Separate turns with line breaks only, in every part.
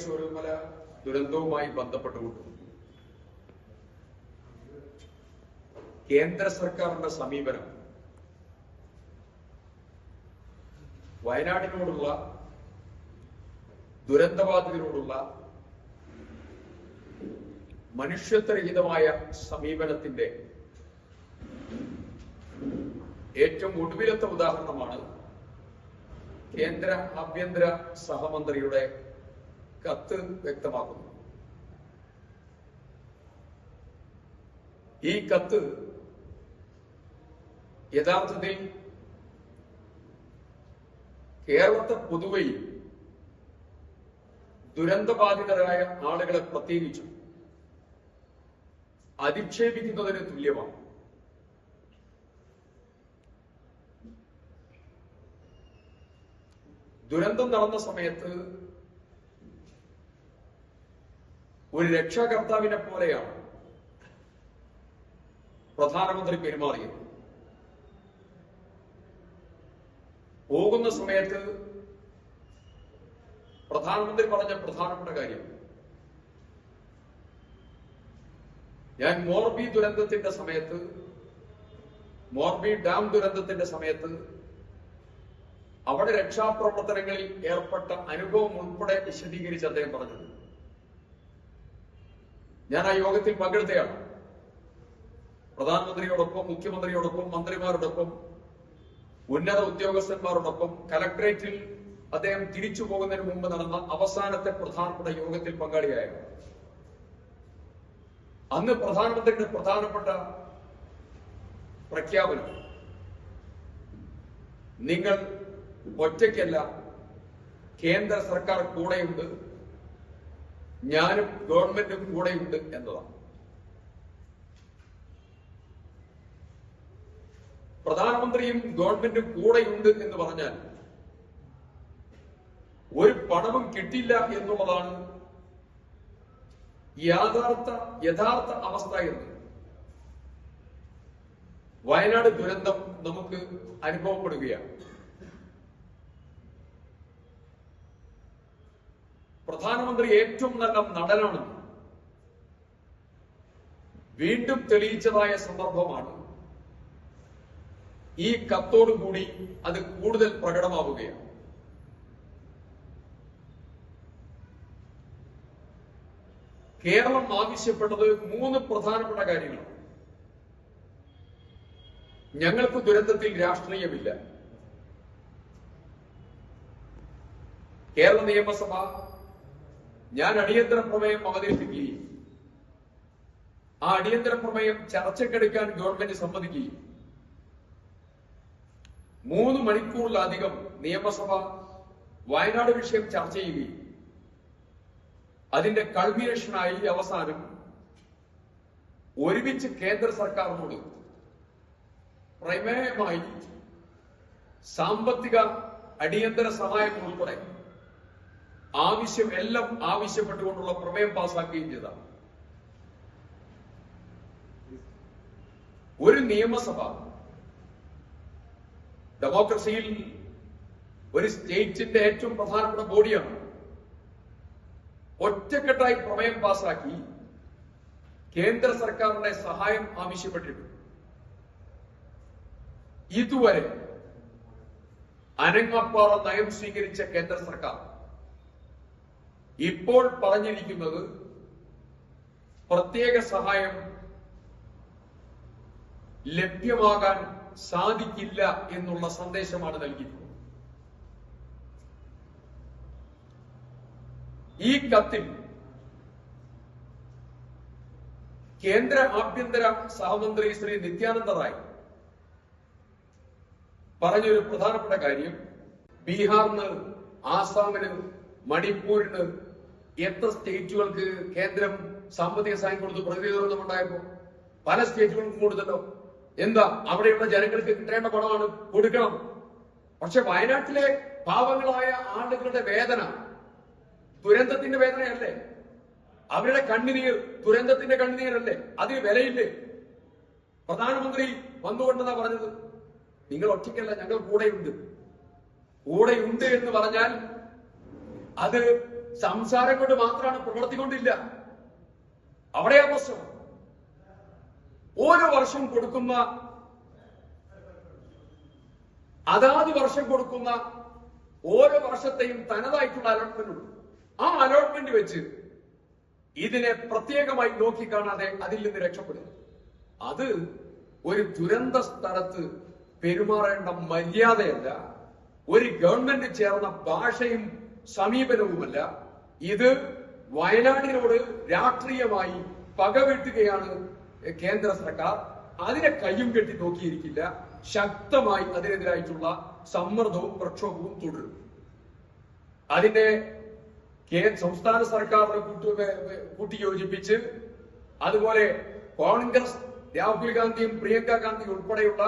ചൂരൽമല ദുരന്തവുമായി ബന്ധപ്പെട്ടുകൊണ്ട് കേന്ദ്ര സർക്കാരിന്റെ സമീപനം വയനാടിനോടുള്ള ദുരന്തബാധിതരോടുള്ള മനുഷ്യത്വരഹിതമായ സമീപനത്തിന്റെ ഏറ്റവും ഒടുവിലത്തെ ഉദാഹരണമാണ് കേന്ദ്ര ആഭ്യന്തര സഹമന്ത്രിയുടെ കത്ത് വ്യക്തമാക്കുന്നു. ഈ കത്ത് യഥാർത്ഥത്തിൽ കേരളത്തെ പൊതുവെയും ദുരന്തബാധിതരായ ആളുകളെ പ്രത്യേകിച്ചും അധിക്ഷേപിക്കുന്നതിന് തുല്യമാണ്. ദുരന്തം നടന്ന സമയത്ത് ഒരു രക്ഷാകർത്താവിനെ പോലെയാണ് പ്രധാനമന്ത്രി പെരുമാറിയത്. പോകുന്ന സമയത്ത് പ്രധാനമന്ത്രി പറഞ്ഞ പ്രധാനപ്പെട്ട കാര്യം. ഞാൻ മോർബി ദുരന്തത്തിന്റെ സമയത്ത് മോർബി ഡാം ദുരന്തത്തിന്റെ സമയത്ത് അവിടെ രക്ഷാപ്രവർത്തനങ്ങളിൽ ഏർപ്പെട്ട അനുഭവം ഉൾപ്പെടെ വിശദീകരിച്ച് അദ്ദേഹം പറഞ്ഞത്. ഞാൻ ആ യോഗത്തിൽ പങ്കെടുത്തയാണ് പ്രധാനമന്ത്രിയോടൊപ്പം മുഖ്യമന്ത്രിയോടൊപ്പം മന്ത്രിമാരോടൊപ്പം ഉന്നത ഉദ്യോഗസ്ഥന്മാരോടൊപ്പം കലക്ട്രേറ്റിൽ അദ്ദേഹം തിരിച്ചു പോകുന്നതിന് മുമ്പ് നടന്ന അവസാനത്തെ പ്രധാനപ്പെട്ട യോഗത്തിൽ പങ്കാളിയായിരുന്നു. അന്ന് പ്രധാനമന്ത്രിയുടെ പ്രധാനപ്പെട്ട പ്രഖ്യാപനം നിങ്ങൾ ഒറ്റയ്ക്കല്ല കേന്ദ്ര സർക്കാർ കൂടെയുണ്ട് ഞാനും ഗവൺമെന്റും കൂടെയുണ്ട് എന്നതാണ്. പ്രധാനമന്ത്രിയും ഗവൺമെന്റും കൂടെയുണ്ട് എന്ന് പറഞ്ഞാൽ ഒരു പണവും കിട്ടില്ല എന്നുള്ളതാണ് യാഥാർത്ഥ യഥാർത്ഥ അവസ്ഥ എന്ന്. വയനാട് ദുരന്തം നമുക്ക് അനുഭവപ്പെടുകയാണ്. പ്രധാനമന്ത്രി ഏറ്റവും നല്ല നടനാണ്. വീണ്ടും തെളിയിച്ചതായ സന്ദർഭമാണ്. ഈ കത്തോടുകൂടി അത് കൂടുതൽ പ്രകടമാവുകയാണ്. കേരളം ആവശ്യപ്പെട്ടത് മൂന്ന് പ്രധാനപ്പെട്ട കാര്യങ്ങളാണ്. ഞങ്ങൾക്ക് ദുരന്തത്തിൽ രാഷ്ട്രീയമില്ല. കേരള നിയമസഭ ഞാൻ അടിയന്തര പ്രമേയം അവതരിപ്പിക്കുകയും ആ അടിയന്തര പ്രമേയം ചർച്ചക്കെടുക്കാൻ ഗവൺമെന്റ് സമ്മതിക്കുകയും മൂന്ന് മണിക്കൂറിലധികം നിയമസഭ വയനാട് വിഷയം ചർച്ച ചെയ്യുകയും അതിന്റെ കൾമിനേഷനായി അവസാനം ഒരുമിച്ച് കേന്ദ്ര സർക്കാരിനോട് പ്രമേയമായി സാമ്പത്തിക അടിയന്തര സഹായം ഉൾപ്പെടെ ആവശ്യം എല്ലാം ആവശ്യപ്പെട്ടുകൊണ്ടുള്ള പ്രമേയം പാസാക്കുകയും ചെയ്തതാണ് ഒരു നിയമസഭ ഡെമോക്രസിയിൽ ഒരു സ്റ്റേറ്റിന്റെ ഏറ്റവും പ്രധാനപ്പെട്ട ബോഡിയാണ്. ഒറ്റക്കെട്ടായി പ്രമേയം പാസാക്കി കേന്ദ്ര സർക്കാരിന്റെ സഹായം ആവശ്യപ്പെട്ടിട്ടുണ്ട് ഇതുവരെ അനങ്ങപ്പാറ നയം സ്വീകരിച്ച കേന്ദ്ര സർക്കാർ ഇപ്പോൾ പറഞ്ഞിരിക്കുന്നത് പ്രത്യേക സഹായം ലഭ്യമാകാൻ സാധിക്കില്ല എന്നുള്ള സന്ദേശമാണ് നൽകിയിട്ടുള്ളത്. ഈ കത്തിൽ കേന്ദ്ര ആഭ്യന്തര സഹമന്ത്രി ശ്രീ നിത്യാനന്ദ റായ് പറഞ്ഞൊരു പ്രധാനപ്പെട്ട കാര്യം. ബീഹാറിന് ആസാമിന് മണിപ്പൂരിന് എത്ര സ്റ്റേറ്റുകൾക്ക് കേന്ദ്രം സാമ്പത്തിക സഹായം കൊടുത്തു പ്രതിനിധിത്വം ഉണ്ടായപ്പോ പല സ്റ്റേറ്റുകൾക്കും കൊടുത്തല്ലോ എന്താ അവിടെയുള്ള ജനങ്ങൾക്ക് കിട്ടേണ്ട പണമാണ് കൊടുക്കണം. പക്ഷെ വയനാട്ടിലെ പാവങ്ങളായ ആളുകളുടെ വേദന ദുരന്തത്തിന്റെ വേദനയല്ലേ? അവരുടെ കണ്ണുനീർ ദുരന്തത്തിന്റെ കണ്ണുനീരല്ലേ? അതിന് വിലയില്ലേ? പ്രധാനമന്ത്രി വന്നുകൊണ്ടെന്നാ പറഞ്ഞത്. നിങ്ങൾ ഒറ്റയ്ക്കല്ല ഞങ്ങൾ കൂടെയുണ്ട്. കൂടെയുണ്ട് എന്ന് പറഞ്ഞാൽ അത് സംസാരം കൊണ്ട് മാത്രമാണ് പ്രവർത്തിക്കൊണ്ടില്ല അവിടെയാ പ്രശ്നം ഓരോ വർഷം കൊടുക്കുന്ന അതാത് വർഷം കൊടുക്കുന്ന ഓരോ വർഷത്തെയും തനതായിട്ടുള്ള അലോട്ട്മെന്റ് ഉണ്ട്. ആ അലോട്ട്മെന്റ് വെച്ച് ഇതിനെ പ്രത്യേകമായി നോക്കിക്കാണാതെ അതിൽ നിന്ന് രക്ഷപ്പെടും അത് ഒരു ദുരന്ത സ്ഥലത്ത് പെരുമാറേണ്ട മര്യാദയല്ല. ഒരു ഗവൺമെന്റ് ചേർന്ന ഭാഷയും സമീപനവുമല്ല. ഇത് വയനാടിനോട് രാഷ്ട്രീയമായി പകവെട്ടുകയാണ് കേന്ദ്ര സർക്കാർ. അതിനെ കയ്യും കെട്ടി നോക്കിയിരിക്കില്ല. ശക്തമായി അതിനെതിരായിട്ടുള്ള സമ്മർദ്ദവും പ്രക്ഷോഭവും തുടരും. അതിന്റെ സംസ്ഥാന സർക്കാരിനെ കൂട്ടി കൂട്ടിയോജിപ്പിച്ച് അതുപോലെ കോൺഗ്രസ് രാഹുൽ ഗാന്ധിയും പ്രിയങ്ക ഗാന്ധിയും ഉൾപ്പെടെയുള്ള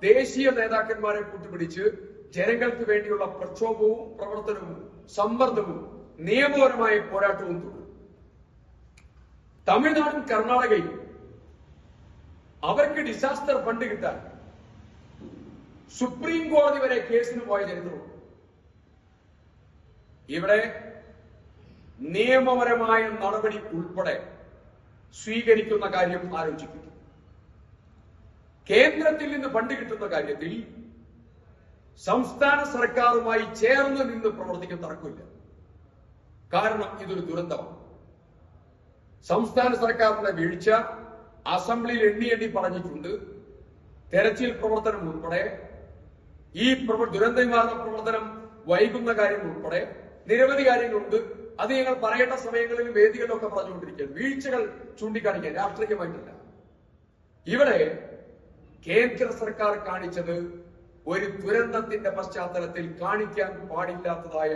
ദേശീയ നേതാക്കന്മാരെ കൂട്ടുപിടിച്ച് ജനങ്ങൾക്ക് വേണ്ടിയുള്ള പ്രക്ഷോഭവും പ്രവർത്തനവും സമ്മർദ്ദവും നിയമപരമായ പോരാട്ടവും തുടരും. തമിഴ്നാടും കർണാടകയും അവർക്ക് ഡിസാസ്റ്റർ ഫണ്ട് കിട്ടാൻ സുപ്രീം കോടതി വരെ കേസിന് പോയ ചരിത്രമുണ്ട് ഇവിടെ നിയമപരമായ നടപടി ഉൾപ്പെടെ സ്വീകരിക്കുന്ന കാര്യം ആലോചിക്കുന്നു. കേന്ദ്രത്തിൽ നിന്ന് ഫണ്ട് കിട്ടുന്ന കാര്യത്തിൽ സംസ്ഥാന സർക്കാരുമായി ചേർന്ന് നിന്ന് പ്രവർത്തിക്കാൻ തർക്കമില്ല. കാരണം ഇതൊരു ദുരന്തമാണ്. സംസ്ഥാന സർക്കാരിന്റെ വീഴ്ച അസംബ്ലിയിൽ എണ്ണി എണ്ണി പറഞ്ഞിട്ടുണ്ട്. തെരച്ചിൽ പ്രവർത്തനം ഉൾപ്പെടെ ഈ ദുരന്ത നിവാരണ പ്രവർത്തനം വൈകുന്ന കാര്യം ഉൾപ്പെടെ നിരവധി കാര്യങ്ങളുണ്ട്. അത് ഞങ്ങൾ പറയേണ്ട സമയങ്ങളിൽ വേദികളിലൊക്കെ പറഞ്ഞുകൊണ്ടിരിക്കുകയാണ്. വീഴ്ചകൾ ചൂണ്ടിക്കാണിക്കാൻ രാഷ്ട്രീയമായിട്ടല്ല. ഇവിടെ കേന്ദ്ര സർക്കാർ കാണിച്ചത് ഒരു ദുരന്തത്തിന്റെ പശ്ചാത്തലത്തിൽ കാണിക്കാൻ പാടില്ലാത്തതായ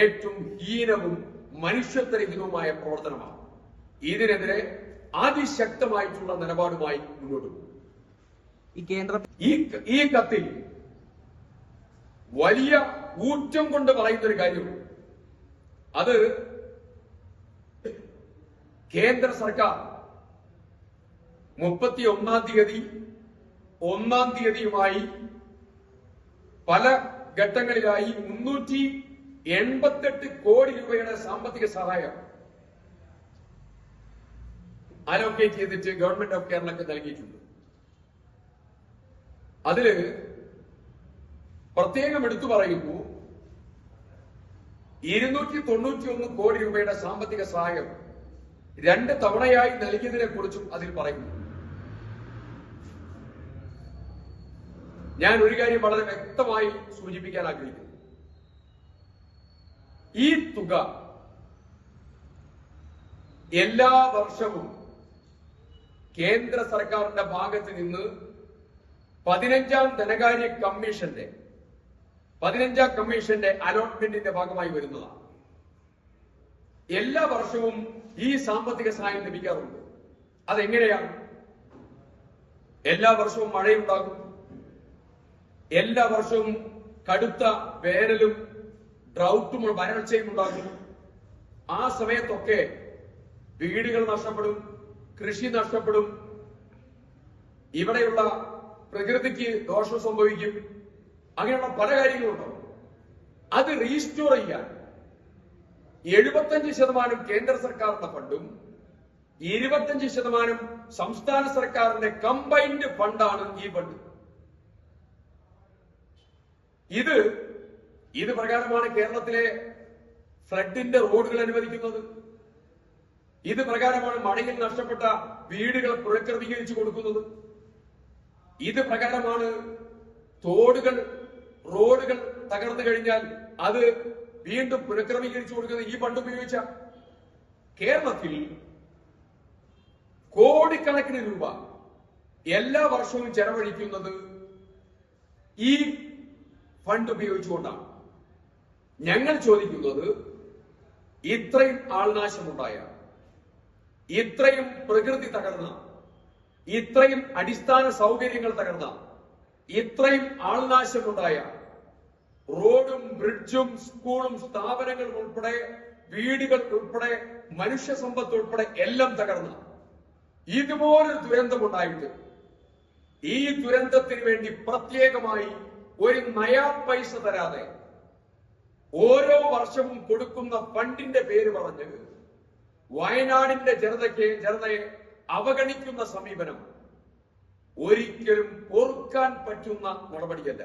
ഏറ്റവും ഹീനവും മനുഷ്യത്വരഹിതവുമായ പ്രവർത്തനമാണ്. ഇതിനെതിരെ അതിശക്തമായിട്ടുള്ള നിലപാടുമായി മുന്നോട്ട് പോകും.
ഈ കേന്ദ്ര
ഈ ഈ കത്തിൽ വലിയ ഊറ്റം കൊണ്ട് പറയുന്ന ഒരു കാര്യം അത് കേന്ദ്ര സർക്കാർ മുപ്പത്തി ഒന്നാം തീയതി ഒന്നാം തീയതിയുമായി പല ഘട്ടങ്ങളിലായി മുന്നൂറ്റി എൺപത്തെട്ട് കോടി രൂപയുടെ സാമ്പത്തിക സഹായം അലോക്കേറ്റ് ചെയ്തിട്ട് ഗവൺമെന്റ് ഓഫ് കേരളക്ക് നൽകിയിട്ടുണ്ട്. അതിൽ പ്രത്യേകം എടുത്തു പറയുന്നു ഇരുന്നൂറ്റി തൊണ്ണൂറ്റി ഒന്ന് കോടി രൂപയുടെ സാമ്പത്തിക സഹായം രണ്ട് തവണയായി നൽകിയതിനെ കുറിച്ചും അതിൽ പറയുന്നു. ഞാൻ ഒരു കാര്യം വളരെ വ്യക്തമായി സൂചിപ്പിക്കാൻ ആഗ്രഹിക്കുന്നു. ഈ തുക എല്ലാ വർഷവും കേന്ദ്ര സർക്കാരിന്റെ ഭാഗത്ത് നിന്ന് പതിനഞ്ചാം ധനകാര്യ കമ്മീഷന്റെ പതിനഞ്ചാം കമ്മീഷന്റെ അലോട്ട്മെന്റിന്റെ ഭാഗമായി വരുന്നതാണ്. എല്ലാ വർഷവും ഈ സാമ്പത്തിക സഹായം ലഭിക്കാറുണ്ട്. അതെങ്ങനെയാണ്? എല്ലാ വർഷവും മഴയുണ്ടാകും. എല്ലാ വർഷവും കടുത്ത വേനലും ഡ്രൗട്ടും വരൾച്ചയും ഉണ്ടാകും. ആ സമയത്തൊക്കെ വീടുകൾ നഷ്ടപ്പെടും കൃഷി നഷ്ടപ്പെടും. ഇവിടെയുള്ള പ്രകൃതിക്ക് ദോഷം സംഭവിക്കും. അങ്ങനെയുള്ള പല കാര്യങ്ങളുണ്ടാവും അത് റീസ്റ്റോർ ചെയ്യാൻ എഴുപത്തഞ്ച് ശതമാനം കേന്ദ്ര സർക്കാരിന്റെ ഫണ്ടും ഇരുപത്തഞ്ച് ശതമാനം സംസ്ഥാന സർക്കാരിന്റെ കമ്പൈൻഡ് ഫണ്ടാണ് ഈ ഫണ്ട് ഇത് ഇത് പ്രകാരമാണ് കേരളത്തിലെ ഫ്ലഡിന്റെ റോഡുകൾ അനുവദിക്കുന്നത്. ഇത് പ്രകാരമാണ് മഴയിൽ നഷ്ടപ്പെട്ട വീടുകൾ പുനഃക്രമീകരിച്ചു കൊടുക്കുന്നത്. ഇത് പ്രകാരമാണ് തോടുകൾ റോഡുകൾ തകർന്നു കഴിഞ്ഞാൽ അത് വീണ്ടും പുനഃക്രമീകരിച്ചു കൊടുക്കുന്നത് ഈ ഫണ്ട് ഉപയോഗിച്ച കേരളത്തിൽ കോടിക്കണക്കിന് രൂപ എല്ലാ വർഷവും ചെലവഴിക്കുന്നത് ഈ ഫണ്ട് ഉപയോഗിച്ചുകൊണ്ടാണ്. ഞങ്ങൾ ചോദിക്കുന്നത് ഇത്രയും ആൾനാശമുണ്ടായ ഇത്രയും പ്രകൃതി തകർന്ന ഇത്രയും അടിസ്ഥാന സൗകര്യങ്ങൾ തകർന്ന ഇത്രയും ആൾനാശമുണ്ടായ റോഡും ബ്രിഡ്ജും സ്കൂളും സ്ഥാപനങ്ങളും ഉൾപ്പെടെ വീടുകൾ ഉൾപ്പെടെ മനുഷ്യ സമ്പത്ത് ഉൾപ്പെടെ എല്ലാം തകർന്ന ഇതുപോലൊരു ദുരന്തമുണ്ടായിട്ട് ഈ ദുരന്തത്തിന് വേണ്ടി പ്രത്യേകമായി ഒരു നയാ പൈസ തരാതെ ഓരോ വർഷവും കൊടുക്കുന്ന ഫണ്ടിന്റെ പേര് പറഞ്ഞ് വയനാടിന്റെ ജനതയ്ക്ക് ജനതയെ അവഗണിക്കുന്ന സമീപനം ഒരിക്കലും പൊറുക്കാൻ പറ്റുന്ന നടപടിയല്ല.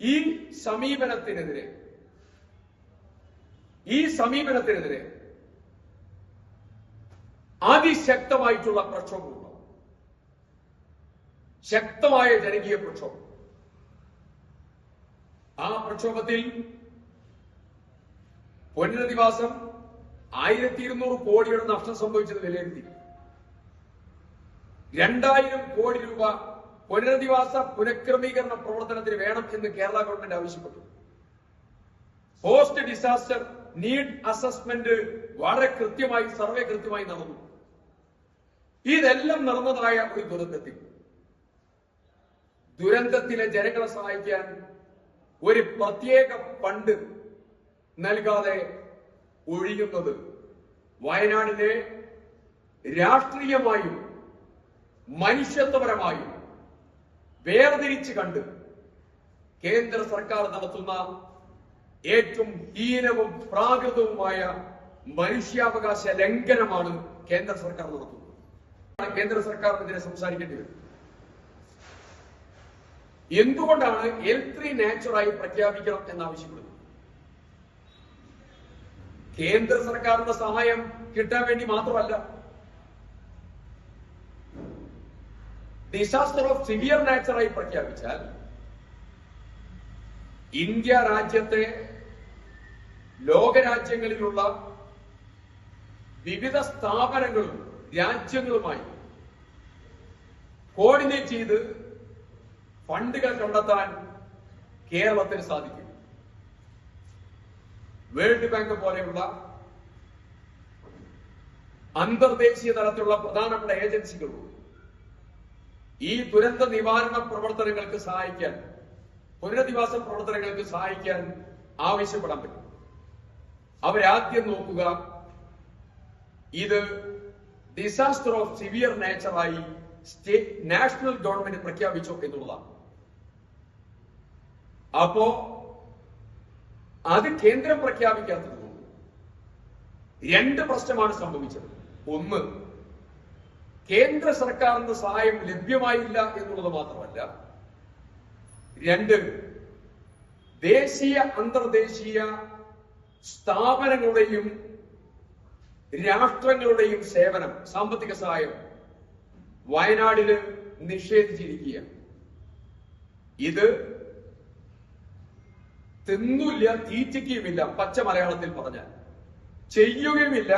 ഈ സമീപനത്തിനെതിരെ ഈ സമീപനത്തിനെതിരെ അതിശക്തമായിട്ടുള്ള പ്രക്ഷോഭമുണ്ടാവും. ശക്തമായ ജനകീയ പ്രക്ഷോഭം. ആ പ്രക്ഷോഭത്തിൽ പുനരധിവാസം ആയിരത്തി ഇരുന്നൂറ് കോടിയുടെ നഷ്ടം സംഭവിച്ചത് വിലയിരുത്തി. രണ്ടായിരം കോടി രൂപ പുനരധിവാസ പുനഃക്രമീകരണ പ്രവർത്തനത്തിന് വേണം എന്ന് കേരള ഗവൺമെന്റ് ആവശ്യപ്പെട്ടു. പോസ്റ്റ് ഡിസാസ്റ്റർ നീഡ് അസസ്മെന്റ് വളരെ കൃത്യമായി സർവേ കൃത്യമായി നടന്നു. ഇതെല്ലാം നടന്നതായ ഒരു ദുരന്തത്തിൽ. ദുരന്തത്തിലെ ജനങ്ങളെ സഹായിക്കാൻ ഒരു പ്രത്യേക ഫണ്ട് നൽകാതെ ഒഴിയുന്നത് വയനാടിനെ രാഷ്ട്രീയമായും മനുഷ്യത്വപരമായും വേർതിരിച്ച് കണ്ട് കേന്ദ്ര സർക്കാർ നടത്തുന്ന ഏറ്റവും ഹീനവും പ്രാകൃതവുമായ മനുഷ്യാവകാശ ലംഘനമാണ് കേന്ദ്ര സർക്കാർ നടത്തുന്നത്. കേന്ദ്ര സർക്കാരിനെതിരെ സംസാരിക്കേണ്ടി വരും. എന്തുകൊണ്ടാണ് എൽ ത്രീ നാച്ചുറായി പ്രഖ്യാപിക്കണം എന്നാവശ്യപ്പെടുന്നത്? കേന്ദ്ര സർക്കാരിന്റെ സഹായം കിട്ടാൻ വേണ്ടി മാത്രമല്ല. ഡിസാസ്റ്റർ ഓഫ് സിവിയർ നാച്ചുറായി പ്രഖ്യാപിച്ചാൽ ഇന്ത്യ രാജ്യത്തെ ലോകരാജ്യങ്ങളിലുള്ള വിവിധ സ്ഥാപനങ്ങളും രാജ്യങ്ങളുമായി കോർഡിനേറ്റ് ചെയ്ത് ഫണ്ടുകൾ കണ്ടെത്താൻ കേരളത്തിന് സാധിക്കും. വേൾഡ് ബാങ്ക് പോലെയുള്ള അന്തർദേശീയ തലത്തിലുള്ള പ്രധാനപ്പെട്ട ഏജൻസികളും ഈ ദുരന്ത നിവാരണ പ്രവർത്തനങ്ങൾക്ക് സഹായിക്കാൻ പുനരധിവാസ പ്രവർത്തനങ്ങൾക്ക് സഹായിക്കാൻ ആവശ്യപ്പെടാൻ പറ്റും. അവരാദ്യം നോക്കുക ഇത് ഡിസാസ്റ്റർ ഓഫ് സിവിയർ നേച്ചറായി സ്റ്റേറ്റ് നാഷണൽ ഗവൺമെന്റ് പ്രഖ്യാപിച്ചു എന്നുള്ളതാണ്. അപ്പോ അത് കേന്ദ്രം പ്രഖ്യാപിക്കാത്തത് രണ്ട് പ്രശ്നമാണ് സംഭവിച്ചത്. ഒന്ന് കേന്ദ്ര സർക്കാരിന്റെ സഹായം ലഭ്യമായില്ല എന്നുള്ളത് മാത്രമല്ല രണ്ട് ദേശീയ അന്തർദേശീയ സ്ഥാപനങ്ങളുടെയും രാഷ്ട്രങ്ങളുടെയും സേവനം സാമ്പത്തിക സഹായം വയനാടിന് നിഷേധിച്ചിരിക്കുകയാണ്. ഇത് തിന്നില്ല തീറ്റിക്കുകയുമില്ല പച്ച മലയാളത്തിൽ പറഞ്ഞാൽ. ചെയ്യുകയുമില്ല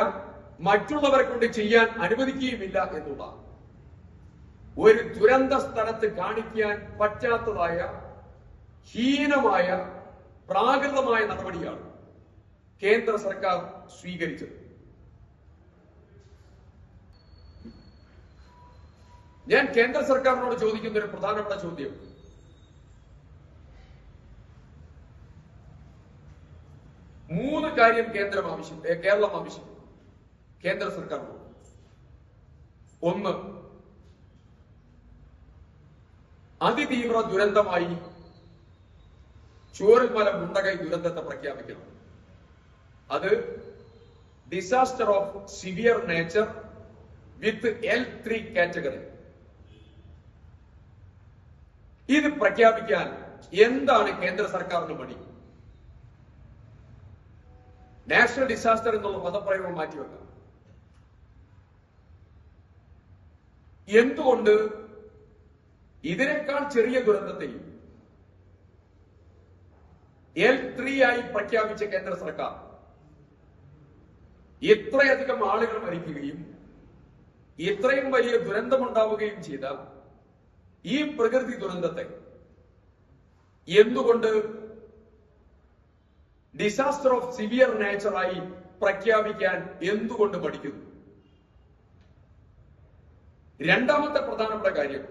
മറ്റുള്ളവരെ കൊണ്ട് ചെയ്യാൻ അനുവദിക്കുകയുമില്ല എന്നുള്ളതാണ്. ഒരു ദുരന്ത സ്ഥലത്ത് കാണിക്കാൻ പറ്റാത്തതായ ഹീനമായ പ്രാകൃതമായ നടപടിയാണ് കേന്ദ്ര സർക്കാർ സ്വീകരിച്ചത്. ഞാൻ കേന്ദ്ര സർക്കാരിനോട് ചോദിക്കുന്ന ഒരു പ്രധാനപ്പെട്ട ചോദ്യം. മൂന്ന് കാര്യം കേന്ദ്രം ആവശ്യം കേരളം ആവശ്യം. കേന്ദ്ര സർക്കാർ. ഒന്ന് അതിതീവ്ര ദുരന്തമായി ചൂരൽമല മുണ്ടകൈ ദുരന്തത്തെ പ്രഖ്യാപിക്കണം. അത് disaster of severe nature with L three category ഇത് പ്രഖ്യാപിക്കാൻ എന്താണ് കേന്ദ്ര സർക്കാരിന് മടി? നാഷണൽ ഡിസാസ്റ്റർ എന്നുള്ള പദപ്രയോഗം മാറ്റി മാറ്റിവെക്കാം. എന്തുകൊണ്ട് ഇതിനേക്കാൾ ചെറിയ ദുരന്തത്തെയും എൽ ത്രീ ആയി പ്രഖ്യാപിച്ച കേന്ദ്ര സർക്കാർ ഇത്രയധികം ആളുകൾ മരിക്കുകയും ഇത്രയും വലിയ ദുരന്തമുണ്ടാവുകയും ചെയ്ത ഈ പ്രകൃതി ദുരന്തത്തെ എന്തുകൊണ്ട് ഡിസാസ്റ്റർ ഓഫ് സിവിയർ നേച്ചറായി പ്രഖ്യാപിക്കാൻ എന്തുകൊണ്ട് പഠിക്കുന്നു രണ്ടാമത്തെ പ്രധാനപ്പെട്ട കാര്യം.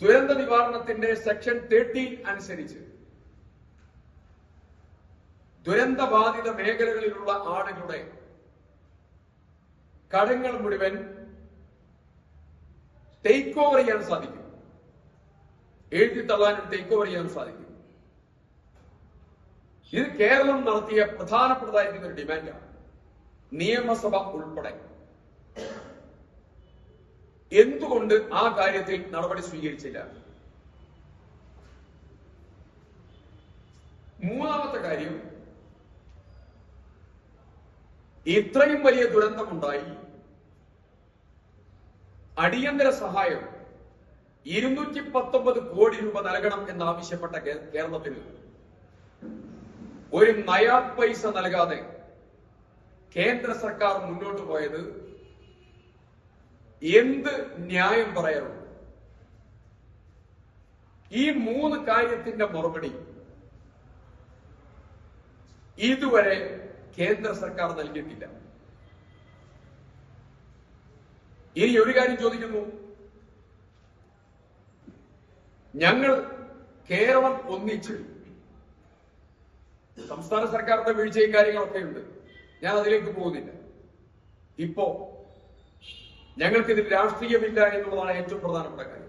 ദുരന്ത നിവാരണത്തിന്റെ സെക്ഷൻ തേർട്ടീൻ അനുസരിച്ച് ദുരന്തബാധിത മേഖലകളിലുള്ള ആളുകളുടെ കടങ്ങൾ മുഴുവൻ ടേക്ക് ഓവർ ചെയ്യാൻ സാധിക്കും. എഴുതി തള്ളാനും ടേക്ക് ഓവർ ചെയ്യാൻ സാധിക്കും. ഇത് കേരളം നടത്തിയ പ്രധാനപ്പെട്ടതായിരിക്കുന്ന ഒരു ഡിമാൻഡാണ് നിയമസഭ ഉൾപ്പെടെ. എന്തുകൊണ്ട് ആ കാര്യത്തിൽ നടപടി സ്വീകരിച്ചില്ല? മൂന്നാമത്തെ കാര്യം ഇത്രയും വലിയ ദുരന്തമുണ്ടായി. അടിയന്തര സഹായം ഇരുന്നൂറ്റി പത്തൊമ്പത് കോടി രൂപ നൽകണം എന്നാവശ്യപ്പെട്ട കേരളത്തിന് ഒരു നയാ പൈസ നൽകാതെ കേന്ദ്ര സർക്കാർ മുന്നോട്ട് പോയത് എന്ത് ന്യായം പറയണം ഈ മൂന്ന് കാര്യത്തിന്റെ മറുപടി ഇതുവരെ കേന്ദ്ര സർക്കാർ നൽകിയിട്ടില്ല. ഇനി ഒരു കാര്യം ചോദിക്കുന്നു. ഞങ്ങൾ കേരളം ഒന്നിച്ച് സംസ്ഥാന സർക്കാരിന്റെ വീഴ്ചയും കാര്യങ്ങളൊക്കെ ഉണ്ട്. ഞാൻ അതിലേക്ക് പോകുന്നില്ല. ഇപ്പോ ഞങ്ങൾക്കിതിൽ രാഷ്ട്രീയമില്ല എന്നുള്ളതാണ് ഏറ്റവും പ്രധാനപ്പെട്ട കാര്യം.